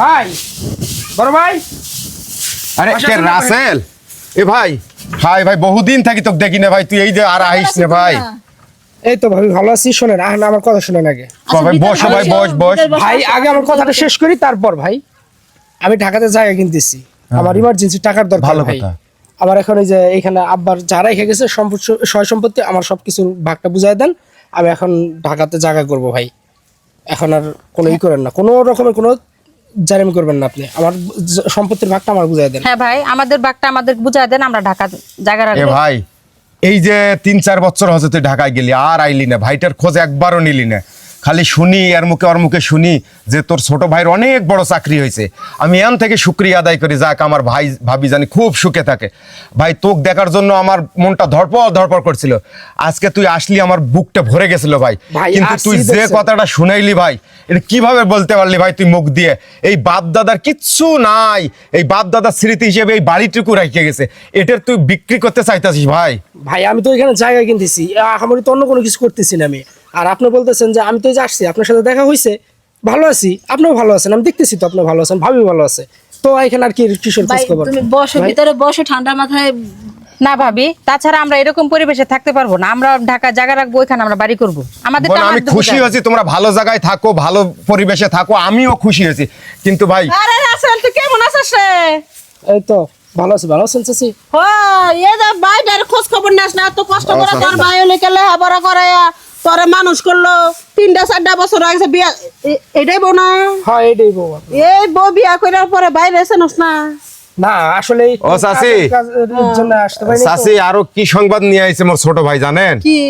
ভাই বড় ভাই। আরে আচ্ছা, কে রাসেল? এ ভাই ভাই ভাই বহুদিন থাকি তোকে দেখি না ভাই তুই এই যে আর আইস না ভাই। এই তো ভাবি ভালো আছি শোনেন আহ না আমার কথা শোনেন আগে। ক ভাই বস ভাই বস বস। ভাই আগে আমার কথাটা শেষ করি তারপর ভাই। আমি ঢাকাতে জায়গা কিনতেছি। আমার ইমার্জেন্সি টাকার দরকার ভালো ভাই। কথা। আমার এখন এই যে এখানে আব্বার যারা রেখে গেছে সম্পত্তি সয় সম্পত্তি আমার সবকিছুর ভাগটা বুঝাই দেন। আমি এখন ঢাকাতে জায়গা করব ভাই। এখন আর কোনো ই করেন না। কোনো রকমের কোনো জারিমি করবেন না আপনি। আমার সম্পত্তির ভাগটা আমার বুঝাই দেন। হ্যাঁ ভাই আমাদের বাঘটা আমাদের বুঝাই দেন আমরা ঢাকা জায়গা এ রাখব ভাই এই যে তিন চার বছর হচ্ছে তুই ঢাকায় গেলি আর আইলি না ভাইটার খোঁজ একবারও নিলি না। খালি শুনি এর মুখে ওর মুখে শুনি যে তোর ছোট ভাইয়ের অনেক বড় চাকরি হয়েছে। আমি এন থেকে শুক্রিয়া আদায় করি যাক আমার ভাই ভাবি জানি খুব সুখে থাকে। ভাই তোক দেখার জন্য আমার মনটা ধরপড় ধরপড় করছিল। আজকে তুই আসলি আমার বুকটা ভরে গেছিল ভাই। কিন্তু তুই যে কথাটা শুনাইলি ভাই এটা কীভাবে বলতে পারলি ভাই তুই মুখ দিয়ে? এই বাপ দাদার কিচ্ছু নাই। এই বাপ দাদার স্মৃতি হিসেবে এই বাড়িটুকু রেখে গেছে। এটার তুই বিক্রি করতে চাইতাছিস ভাই? ভাই আমি তো এখানে জায়গা কিনতেছি। আমার তো অন্য কোনো কিছু করতেছি না আমি। আর আপনি বলতেছেন যে আমি তো এই যে আসছি আপনার সাথে দেখা হয়েছে ভালো আছি আপনিও ভালো আছেন আমি দেখতেছি তো আপনি ভালো আছেন ভাবি ভালো আছে। তো এখানে আর কি কিশোর খোঁজ খবর তুমি বসো ভিতরে বসো ঠান্ডা মাথায় না ভাবি তাছাড়া আমরা এরকম পরিবেশে থাকতে পারব না আমরা ঢাকা জায়গা রাখব এখানে আমরা বাড়ি করব। আমাদের আমি খুশি হয়েছি তোমরা ভালো জায়গায় থাকো ভালো পরিবেশে থাকো আমিও খুশি হয়েছি। কিন্তু ভাই আরে রাসেল তুই কেমন আছিস রে? এই তো ভালো আছি ভালো আছেন চাচি? ও এ যে ভাইটার খোঁজ খবর নাস না এত কষ্ট করে তোর। ভাই হলে কেলে হাবরা করে তোরে মানুষ করল তিনটা চারটা বছর গেছে বিয়া এটাই বউ না? হ্যাঁ এইটাই বউ এই বউ বিয়া করার পরে বাইরে না? না আসলে ও, চাচি। কাজের- কাজের জন্য আসতে পারিনি তো। চাষি আরও কি সংবাদ নিয়ে আইছে মোর ছোট ভাই জানেন? কি?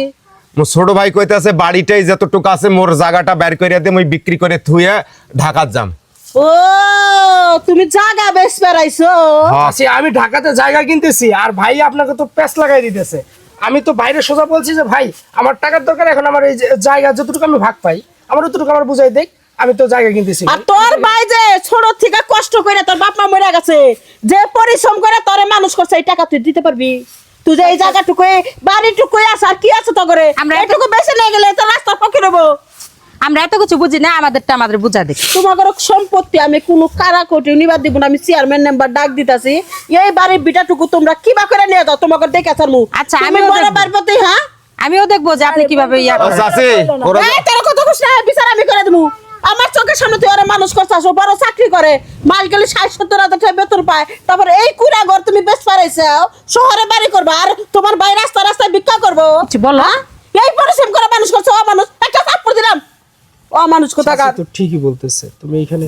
মোর ছোট ভাই কইতাছে বাড়িটাই যতটুকু আছে মোর জায়গাটা বের করে দিয়ে মই বিক্রি করে থুয়ে ঢাকাত যাম। ও তুমি জাগা বেশ বেড়াইছো। হ্যাঁ। আমি ঢাকাতে জায়গা কিনতেছি আর ভাই আপনাকে তো প্যাস লাগাই দিতেছে। আমি তো বাইরে সোজা বলছি যে ভাই আমার টাকার দরকার এখন আমার এই জায়গা যতটুকু আমি ভাগ পাই আমার অতটুকু আমার বুঝাই দেখ আমি তো জায়গা কিনতেছি। আর তোর ভাই যে ছোট থেকে কষ্ট করে তোর বাপ মা মরে গেছে যে পরিশ্রম করে তোরে মানুষ করছে এই টাকা তুই দিতে পারবি? তুই যে এই জায়গাটুকু বাড়িটুকু আছে আর কি আছে তো করে এটুকু বেশি নিয়ে গেলে তো রাস্তার পক্ষে নেব আমরা এত কিছু বুঝি না আমাদেরটা আমাদের বুঝা দেখি তোমাদের সম্পত্তি আমি কোনো কারা কোটি নিবার দিব না আমি চেয়ারম্যান নাম্বার ডাক দিতাছি এই বাড়ির বিটাটুকু তোমরা কিবা করে নিয়ে যাও তোমাকে দেখে চালু আচ্ছা, আমি আমিও বড় দেখব। হ্যাঁ? আমিও দেখব যে আপনি কীভাবে ইয়া করেন। এই তোর কত খুশি না বিচার আমি করে দেবো আমার চোখের সামনে তুই ওরা মানুষ করছিস ও বড় চাকরি করে। মাস গেলে ষাট সত্তর হাজার টাকা বেতন পায়। তারপর এই কুড়া ঘর তুমি বেশ পারাইছো শহরে বাড়ি করবা আর তোমার ভাই রাস্তা রাস্তায় ভিক্ষা করব। আচ্ছা, বলো। হ্যাঁ? এই পরিশ্রম করে মানুষ করছে ও মানুষ একটা চাপ দিলাম। ও মানুষ কোথা চাচি তো ঠিকই বলতেছে। তুমি এখানে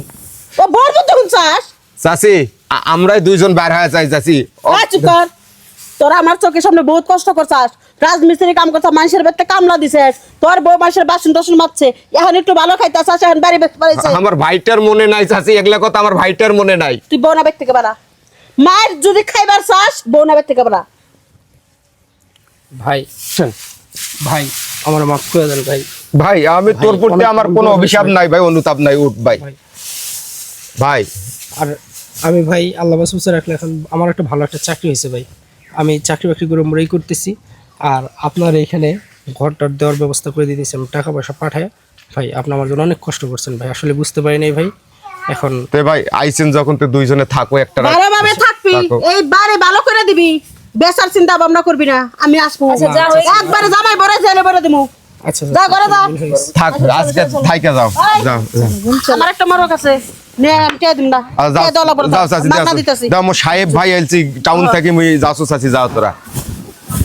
ও বড় বুদ্ধি শুনছাস চাষি আ- আমরাই দুইজন বের হয়ে যাই ও- চুপ কর। তোরা আমার চোখের সামনে বহুত কষ্ট করছাস। রাজমিস্ত্রি কাম করছ মানুষের বেতে কামলা দিছিস তোর বউ মানুষের বাসন টাসন মারছে এখন একটু ভালো খাইতেছাস এখন বাড়ি বেচতে পারিস আমার ভাইটার মনে নাই চাষি এগুলা কথা আমার ভাইটার মনে নাই। তুই বউ না থেকে বাড়া। মায়ের যদি খাইবার চাস বউ না থেকে বাড়া। ভাই শোন, ভাই আমার মাফ করে দেন ভাই। ভাই আমি তোর প্রতি আমার কোনো অভিশাপ নাই ভাই অনুতাপ নাই উঠ ভাই। ভাই। আর আমি ভাই আল্লাহ বাসুসে রাখলে এখন আমার একটা ভালো একটা চাকরি হয়েছে ভাই। আমি চাকরি বাকরি করে মরেই করতেছি। আর আপনার এখানে ঘরটার দেওয়ার ব্যবস্থা করে দিতেছি আমি টাকা পয়সা পাঠায়। ভাই আপনি আমার জন্য অনেক কষ্ট করছেন ভাই আসলে বুঝতে পারি নাই ভাই। এখন তে ভাই আইসেন যখন তো দুইজনে থাকো একটা রাত। ভালো ভাবে থাকবি এই বারে ভালো করে দিবি। বেসার চিন্তা ভাবনা করবি না আমি আসব। একবারে জামাই বড় জেলে বড় দিমু আচ্ছা যা যা। থাক আজকে থাইকা যাও। যাও। আমার একটা মরক আছে। যাও সাহেব ভাই আইছি টাউন থাকি মুই যাসু চাচি যাও তোরা।